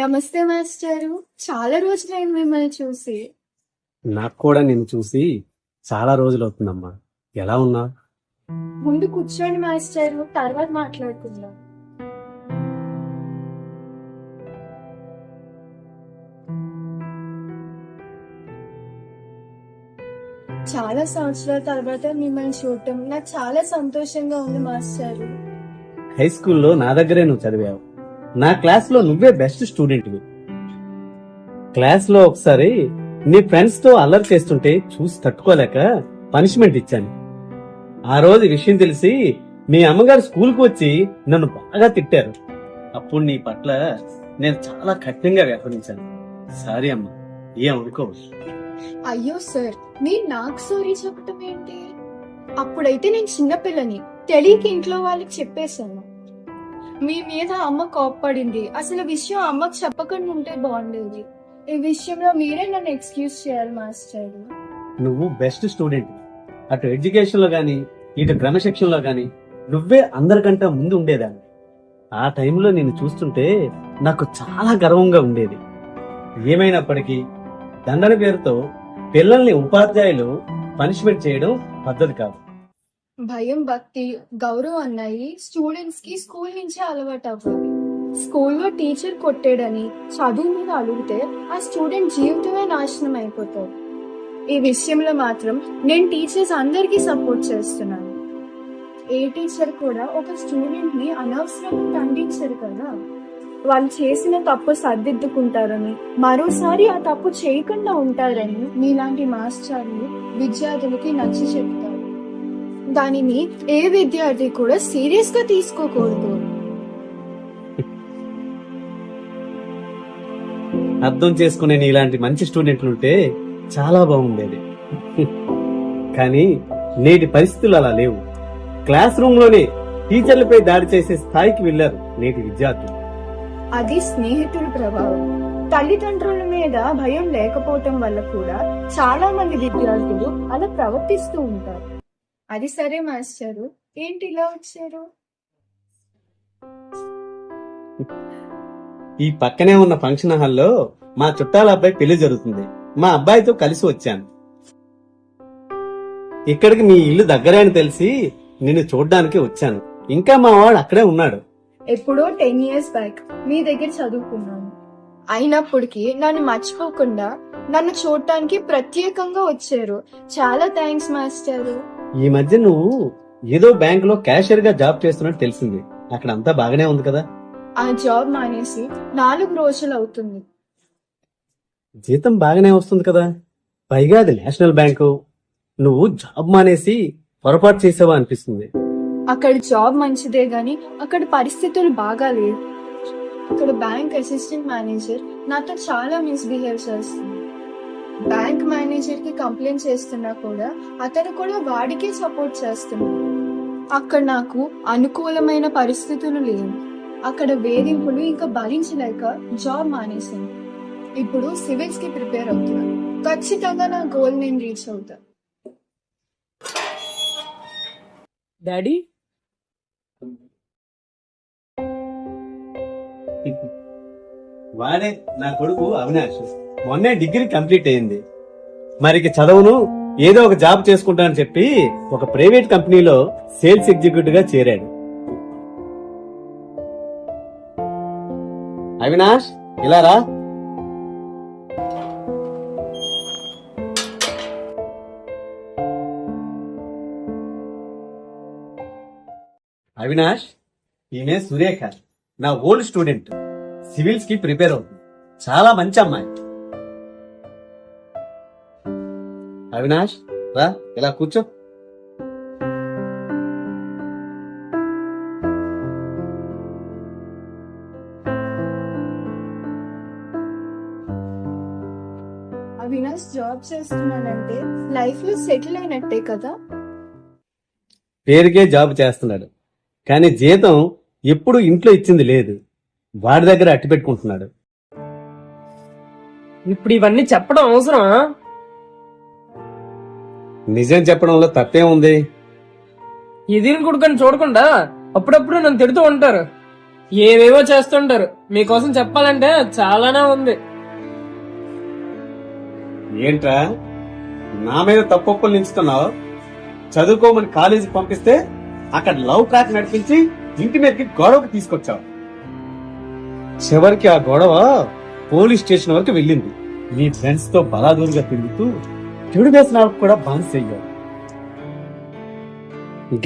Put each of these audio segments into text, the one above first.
నమస్తే మాస్టారు. చాలా రోజులైంది మిమ్మల్ని చూసి. నాకు కూడా నిన్ను చూసి చాలా రోజులు అవుతుందమ్మా. ఎలా ఉన్నా ముందు కూర్చోండి మాస్టారు తర్వాత మాట్లాడుకుందాం. చాలా సంవత్సరాల తర్వాత మిమ్మల్ని చూడటం నాకు చాలా సంతోషంగా ఉంది మాస్టారు. హై స్కూల్లో నా దగ్గరే నువ్వు చదివావు. నా క్లాస్లో నువ్వే బెస్ట్ స్టూడెంట్వి క్లాస్లో ఒకసారి నీ ఫ్రెండ్స్తో అల్లరి చేస్తుంటే చూసి తట్టుకోలేక పనిష్మెంట్ ఇచ్చాను. ఆ రోజు విషయం తెలిసి మీ అమ్మగారు స్కూల్కు వచ్చి నన్ను బాగా తిట్టారు. అప్పుడు నీ పట్ల నేను చాలా కఠినంగా వ్యవహరించాను. సారీ అమ్మా ఏం అనుకో అయ్యో సార్ మీరు నాకు సారీ చెప్పటం ఏంటి? అప్పుడైతే నేను చిన్నపిల్లని తెలియక ఇంట్లో వాళ్ళకి చెప్పేశాను. మీ మీద అమ్మ కోప్పడింది. అసలు విషయం అమ్మకు చెప్పకుండా ఉంటే బాగుండేది. ఈ విషయంలో మీరే నన్ను ఎక్స్క్యూజ్ చేయాలి మాస్టర్. నువ్వు బెస్ట్ స్టూడెంట్. అటు ఎడ్యుకేషన్లో గాని ఇటు క్రమశిక్షణలో గాని నువ్వే అందరికంటే ముందు ఉండేదాన్ని. ఆ టైంలో నేను చూస్తుంటే నాకు చాలా గర్వంగా ఉండేది. ఏమైనప్పటికీ దండన పేరుతో పిల్లల్ని ఉపాధ్యాయులు పనిష్మెంట్ చేయడం పద్ధతి కాదు. భయం భక్తి గౌరవం అన్నాయి. స్టూడెంట్స్కి స్కూల్ నుంచే అలవాటు అవ్వాలి. స్కూల్లో టీచర్ కొట్టాడని చదువు మీద అడిగితే ఆ స్టూడెంట్ జీవితమే నాశనం అయిపోతుంది ఈ విషయంలో మాత్రం నేను టీచర్స్ అందరికీ సపోర్ట్ చేస్తున్నాను. ఏ టీచర్ కూడా ఒక స్టూడెంట్ని అనవసరంగా ఖండించరు కదా. వాళ్ళు చేసిన తప్పు సర్దిద్దుకుంటారని మరోసారి ఆ తప్పు చేయకుండా ఉంటారని మీలాంటి మాస్టర్లు విద్యార్థులకి నచ్చి చెప్తారు. దానిని ఏ విద్యార్థి కూడా సీరియస్గా తీసుకోకూడదు. అర్థం చేసుకునే ఇలాంటి మంచి స్టూడెంట్లు ఉంటే చాలా బాగుండేది. కానీ నేటి పరిస్థితులు అలా లేవు. క్లాస్ రూమ్లోనే టీచర్లపై దాడి చేసే స్థాయికి వెళ్ళారు నేటి విద్యార్థులు. అది స్నేహితుల ప్రభావం. తల్లిదండ్రుల మీద భయం లేకపోవటం వల్ల కూడా చాలా మంది విద్యార్థులు అలా ప్రవర్తిస్తూ ఉంటారు. అది సరే మాస్టరు. ఏంటి ఇలా వచ్చారు? ఈ పక్కనే ఉన్న ఫంక్షన్ హాల్లో మా చుట్టాల అబ్బాయి పెళ్ళి జరుగుతుంది. మా అబ్బాయితో కలిసి వచ్చాను. ఇక్కడికి మీ ఇల్లు దగ్గరే అని తెలిసి నిన్ను చూడ్డానికి వచ్చాను. ఇంకా మా వాడు అక్కడే ఉన్నాడు. ఎప్పుడో టెన్ ఇయర్స్ బ్యాక్ మీ దగ్గర చదువుకున్నాను. అయినప్పటికీ నన్ను మర్చిపోకుండా నన్ను చూడటానికి ప్రత్యేకంగా వచ్చారు. చాలా థ్యాంక్స్ మాస్టరు. ఈ మధ్య నువ్వు ఏదో బ్యాంక్లో క్యాషియర్గా జాబ్ చేస్తున్నట్టు తెలిసింది. అక్కడ అంతా బాగానే ఉంది కదా? ఆ జాబ్ మానేసి నాలుగు రోజులు అవుతుంది. జీతం బాగానే వస్తుంది కదా? పైగా అది నేషనల్ బ్యాంకు. నువ్వు జాబ్ మానేసి పొరపాటు చేసావా అనిపిస్తుంది. అక్కడ జాబ్ మంచిదే గాని అక్కడ పరిస్థితులు బాగా లేవు. అక్కడ బ్యాంక్ అసిస్టెంట్ మేనేజర్ నాతో చాలా మిస్బిహేవ్ చేస్తుంది. బ్యాంక్ మేనేజర్కి కంప్లైంట్ చేస్తున్నా కూడా అతను కూడా వాడికే సపోర్ట్ చేస్తున్నాడు. అక్కడ నాకు అనుకూలమైన పరిస్థితులు లేవు. అక్కడ వేధింపులు ఇంకా భరించలేక జాబ్ మానేశాను. ఇప్పుడు సివిల్స్కి ప్రిపేర్ అవుతున్నాను ఖచ్చితంగా నా గోల్ నేను రీచ్ అవుతా. డాడీ? వాడే నా కొడుకు అవినాష్. మొన్నే డిగ్రీ కంప్లీట్ అయింది. మరి చదువును ఏదో ఒక జాబ్ చేసుకుంటానని చెప్పి ఒక ప్రైవేట్ కంపెనీలో సేల్స్ ఎగ్జిక్యూటివ్గా చేరాడు. అవినాష్ ఇలా రా. అవినాష్ ఈమె సురేఖ నా ఓల్డ్ స్టూడెంట్. సివిల్స్కి ప్రిపేర్ అవుతుంది. చాలా మంచి అమ్మాయి. అవినాష్ రా ఇలా కూర్చో. అవినాష్ జాబ్ చేస్తున్నానంటే లైఫ్లో సెటిల్ అయినట్టే కదా? పేరుకే జాబ్ చేస్తున్నాడు. కానీ జీతం ఎప్పుడు ఇంట్లో ఇచ్చింది లేదు. వాడి దగ్గర అట్టి పెట్టుకుంటున్నాడు. ఇప్పుడు ఇవన్నీ చెప్పడం అవసరమా? నిజం చెప్పడంలో తప్పే ఉంది. ఎదిరిన కొడుకని చూడకుండా అప్పుడప్పుడు నన్ను తిడుతూ ఉంటారు. ఏవేవో చేస్తుంటారు. మీకోసం చెప్పాలంటే చాలానే ఉంది. ఏంట్రా? నా మీద తప్పొప్పులు నించుతున్నావు? చదువుకోమని కాలేజీ పంపిస్తే అక్కడ లవ్ ట్రాక్ నడిపించి ఇంటి మీదకి గొడవకు తీసుకొచ్చావు. చివరికి ఆ గొడవ పోలీస్ స్టేషన్ వరకు వెళ్ళింది. నీ ఫ్రెండ్స్తో బలాదూరుగా తిరుగుతూ చెడు వ్యసనాలకు కూడా బానిస అయ్యావు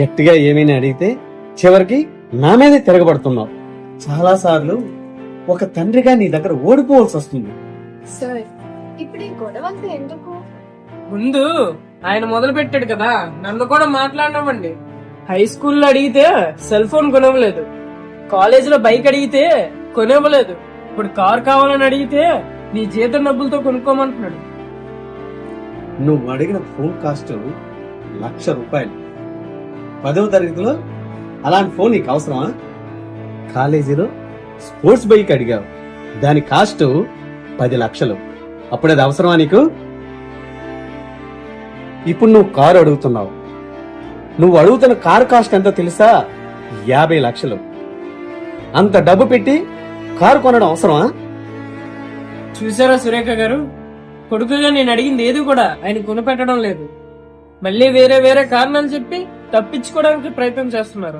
గట్టిగా ఏమైనా అడిగితే చివరికి నా మీదే తిరగబడుతున్నావు. చాలా సార్లు ఒక తండ్రిగా నీ దగ్గర ఓడిపోవాల్సి వస్తుంది. సార్ ఇప్పుడు ఈ గొడవ అంతా ఎందుకు? ముందు ఆయన మొదలు పెట్టాడు కదా నన్ను కూడా మాట్లాడినామండి హై స్కూల్లో అడిగితే సెల్ ఫోన్ కొనివ్వలేదు. కాలేజీలో బైక్ అడిగితే కొనివ్వలేదు. ఇప్పుడు కార్ కావాలని అడిగితే నీ జీతం డబ్బులతో కొనుక్కోమంటున్నాడు. నువ్వు అడిగిన ఫోన్ కాస్ట్ లక్ష రూపాయలు. పదవ తరగతిలో అలాంటి ఫోన్ నీకు అవసరమా? కాలేజీలో స్పోర్ట్స్ బైక్ అడిగావు. దాని కాస్ట్ పది లక్షలు. అప్పుడు అది అవసరమా నీకు? ఇప్పుడు నువ్వు కారు అడుగుతున్నావు. నువ్వు అడుగుతున్న కారు కాస్ట్ ఎంతో తెలుసా? యాభై లక్షలు. అంత డబ్బు పెట్టి కారు కొనడం అవసరమా? చూసారా సురేఖ గారు? కొడుకుగా నేను అడిగింది ఏది కూడా ఆయన కొనిపెట్టడం లేదు. మళ్ళీ వేరే వేరే కారణాలు చెప్పి తప్పించుకోవడానికి ప్రయత్నం చేస్తున్నారు.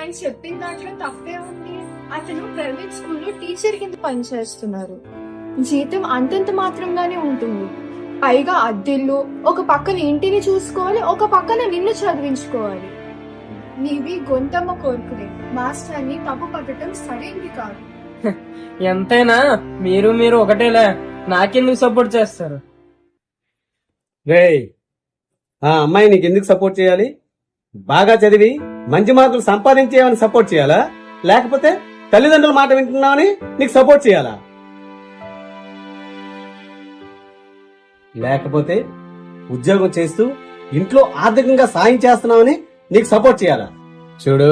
ఆయన చెప్పిన దాంట్లో తప్పే ఉంది. అతను ప్రైవేట్ స్కూల్లో టీచర్ కింద పనిచేస్తున్నారు. జీతం అంతంత మాత్రంగానే ఉంటుంది. పైగా అద్దెల్లు ఒక పక్కన ఇంటిని చూసుకోవాలి ఒక పక్కన నిన్ను చదివించుకోవాలి. నీవి గొంతమ్మ కోరుకునే మాస్టర్ని తప్పు పట్టడం సరైనది కాదు. ఎంతైనా మీరు మీరు ఒకటేలే. నాకెందుకు సపోర్ట్ చేస్తారు? రేయ్ ఆ అమ్మాయి నీకు ఎందుకు సపోర్ట్ చేయాలి? బాగా చదివి మంచి మార్కులు సంపాదించేయమని సపోర్ట్ చేయాలా? లేకపోతే తల్లిదండ్రుల మాట వింటున్నావని నీకు సపోర్ట్ చేయాలా? లేకపోతే ఉద్యోగం చేస్తూ ఇంట్లో ఆర్థికంగా సాయం చేస్తున్నావని నీకు సపోర్ట్ చేయాలా? చూడు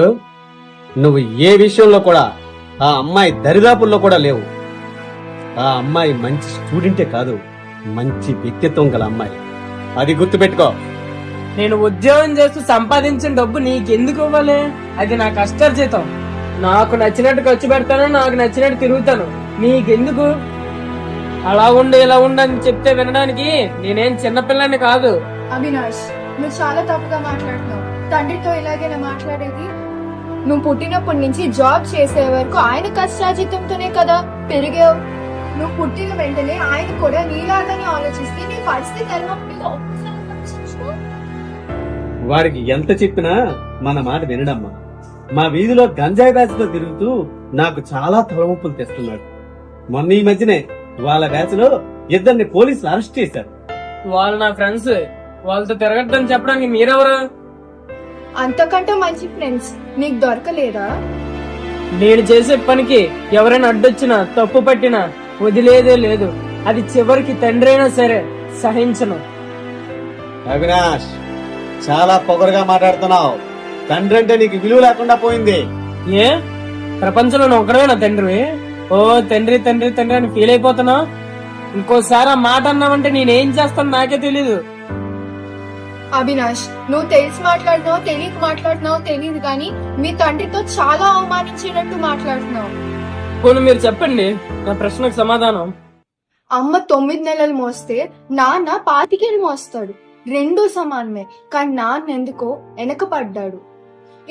నువ్వు ఏ విషయంలో కూడా ఆ అమ్మాయి దరిదాపుల్లో కూడా లేవు. ఆ అమ్మాయి మంచి స్టూడెంటే కాదు మంచి వ్యక్తిత్వం గల అమ్మాయి. అది గుర్తుపెట్టుకో. నేను ఉద్యోగం చేస్తూ సంపాదించిన డబ్బు నీకెందుకు ఇవ్వాలి? అది నా కష్టార్జితం. నాకు నచ్చినట్టు ఖర్చు పెడతాను నాకు నచ్చినట్టు తిరుగుతాను. నీకెందుకు? అలా ఉండు ఇలా ఉండు అని చెప్తే వినడానికి నేనేం చిన్నపిల్లని కాదు. అవినాష్ నువ్వు చాలా తప్పుగా మాట్లాడుతున్నావు. తండ్రితో ఇలాగేనా మాట్లాడేది? నువ్వు పుట్టినప్పటి నుంచి జాబ్ చేసే వరకు ఆయన కష్టాజితంతోనే కదా పెరిగావు. నువ్వు పుట్టిన వెంటనే ఆయన కూడా నీలాగానే ఆలోచిస్తే నీ పరిస్థితి ఎలా ఉంటుందో. వాడికి ఎంత చెప్పినా మన మాట వినడమ్మా. మా వీధిలో గంజాయి బ్యాచ్తో తిరుగుతూ నాకు చాలా తలవంపులు తెస్తున్నాడు. మొన్న ఈ మధ్యనే వాళ్ళ బ్యాచ్లో ఇద్దరిని పోలీసులు అరెస్ట్ చేశారు. వాళ్ళు నా ఫ్రెండ్స్. వాళ్ళతో తిరగద్దని చెప్పడానికి మీరెవరు? అంతకంటే మంచి ఫ్రెండ్స్ నీకు దొరకలేదా? నేను చేసే పనికి ఎవరైనా అడ్డొచ్చినా తప్పు పట్టినా వదిలేదే లేదు. అది చివరికి తండ్రి అయినా సరే సహించను. అవినాష్ చాలా పొగరుగా మాట్లాడుతున్నావు. తండ్రి అంటే నీకు విలువ లేకుండా పోయింది. ఏ? ప్రపంచంలో నువ్వు ఒక్కడమే నా తండ్రి? ఓ తండ్రి తండ్రి తండ్రి అని ఫీల్ అయిపోతున్నా? ఇంకోసారి ఆ మాట అన్నావంటే నేనేం చేస్తాను నాకే తెలీదు. అవినాష్ నువ్వు తెలిసి మాట్లాడుతున్నావు తెలియక మాట్లాడుతున్నావు తెలియదు కానీ మీ తండ్రితో చాలా అవమానించేటట్టు మాట్లాడుతున్నావు. పోను మీరు చెప్పండి నా ప్రశ్నకు సమాధానం. అమ్మ తొమ్మిది నెలలు మోస్తే నాన్న పాతికేలు మోస్తాడు. రెండూ సమానమే కానీ నాన్న ఎందుకో వెనకపడ్డాడు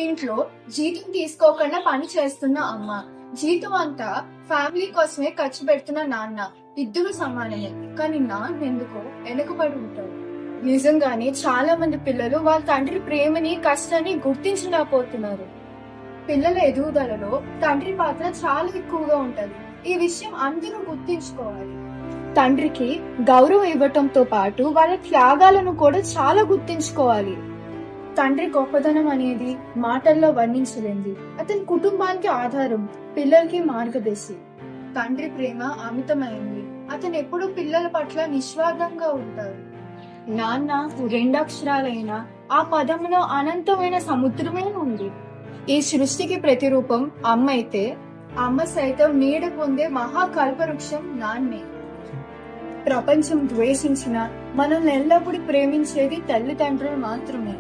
ఇంట్లో జీతం తీసుకోకుండా పని చేస్తున్న అమ్మ జీతం అంతా ఫ్యామిలీ కోసమే ఖర్చు పెడుతున్న నాన్న ఇద్దరు సమానమే కానీ నాన్న ఎందుకో వెనకబడి ఉంటాడు. నిజంగానే చాలా మంది పిల్లలు వాళ్ళ తండ్రి ప్రేమని కష్టాన్ని గుర్తించలేకపోతున్నారు. పిల్లల ఎదుగుదలలో తండ్రి పాత్ర చాలా ఎక్కువగా ఉంటది. ఈ విషయం అందరూ గుర్తించుకోవాలి. తండ్రికి గౌరవం ఇవ్వటంతో పాటు వాళ్ళ త్యాగాలను కూడా చాలా గుర్తించుకోవాలి. తండ్రి గొప్పదనం అనేది మాటల్లో వర్ణించలేంది అతని కుటుంబానికి ఆధారం పిల్లలకి మార్గదర్శి. తండ్రి ప్రేమ అమితమైంది. అతను ఎప్పుడూ పిల్లల పట్ల నిస్వార్థంగా ఉంటారు నాన్న రెండక్షరాలైన ఆ పదంలో అనంతమైన సముద్రమే ఉంది. ఈ సృష్టికి ప్రతిరూపం అమ్మ అయితే అమ్మ సైతం నీడ పొందే మహాకల్పవృక్షం నాన్నే. ప్రపంచం ద్వేషించిన మనల్ని ఎల్లప్పుడూ ప్రేమించేది తల్లిదండ్రులు మాత్రమే.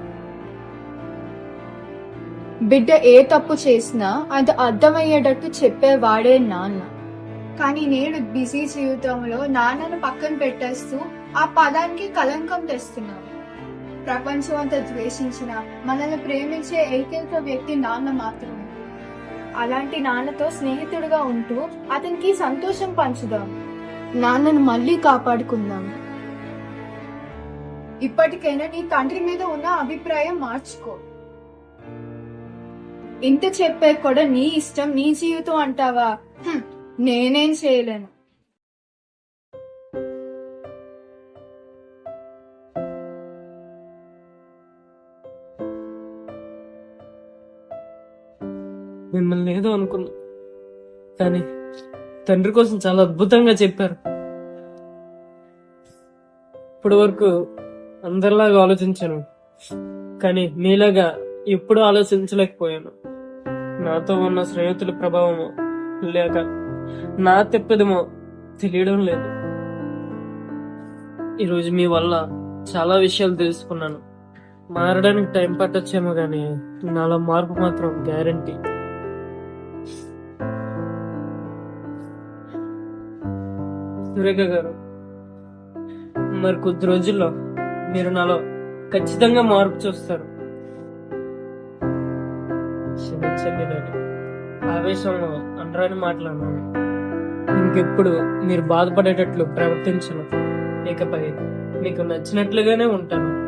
బిడ్డ ఏ తప్పు చేసినా అది అర్థమయ్యేటట్టు చెప్పేవాడే నాన్న. కానీ నేడు బిజీ జీవితంలో నాన్నను పక్కన పెట్టేస్తూ ఆ పదానికి కలంకం తెస్తున్నాను ప్రపంచం అంతా ద్వేషించిన మనల్ని ప్రేమించే ఏకైక వ్యక్తి నాన్న మాత్రమే. అలాంటి నాన్నతో స్నేహితుడిగా ఉంటూ అతనికి సంతోషం పంచుదాం. నాన్నను మళ్ళీ కాపాడుకుందాం. ఇప్పటికైనా నీ తండ్రి మీద ఉన్న అభిప్రాయం మార్చుకో. ఇంత చెప్పే కూడా నీ ఇష్టం నీ జీవితం అంటావా? నేనేం చేయలేను. అనుకున్నా. కానీ తండ్రి కోసం చాలా అద్భుతంగా చెప్పారు. ఇప్పటి వరకు అందరిలాగా ఆలోచించాను. కానీ మీలాగా ఎప్పుడు ఆలోచించలేకపోయాను. నాతో ఉన్న స్నేహితుల ప్రభావమో లేక నా తెప్పదేమో తెలియడం లేదు. ఈరోజు మీ వల్ల చాలా విషయాలు తెలుసుకున్నాను. మారడానికి టైం పట్టొచ్చేమో కానీ నాలో మార్పు మాత్రం గ్యారంటీ. సురేఖ గారు మరి కొద్ది రోజుల్లో మీరు నాలో ఖచ్చితంగా మార్పు చూస్తారు. క్షమించండి డాడీ ఆవేశంలో అనరాని మాట్లాడినాను ఇంకెప్పుడు మీరు బాధపడేటట్లు ప్రవర్తించను. ఇకపై మీకు నచ్చినట్లుగానే ఉంటాను.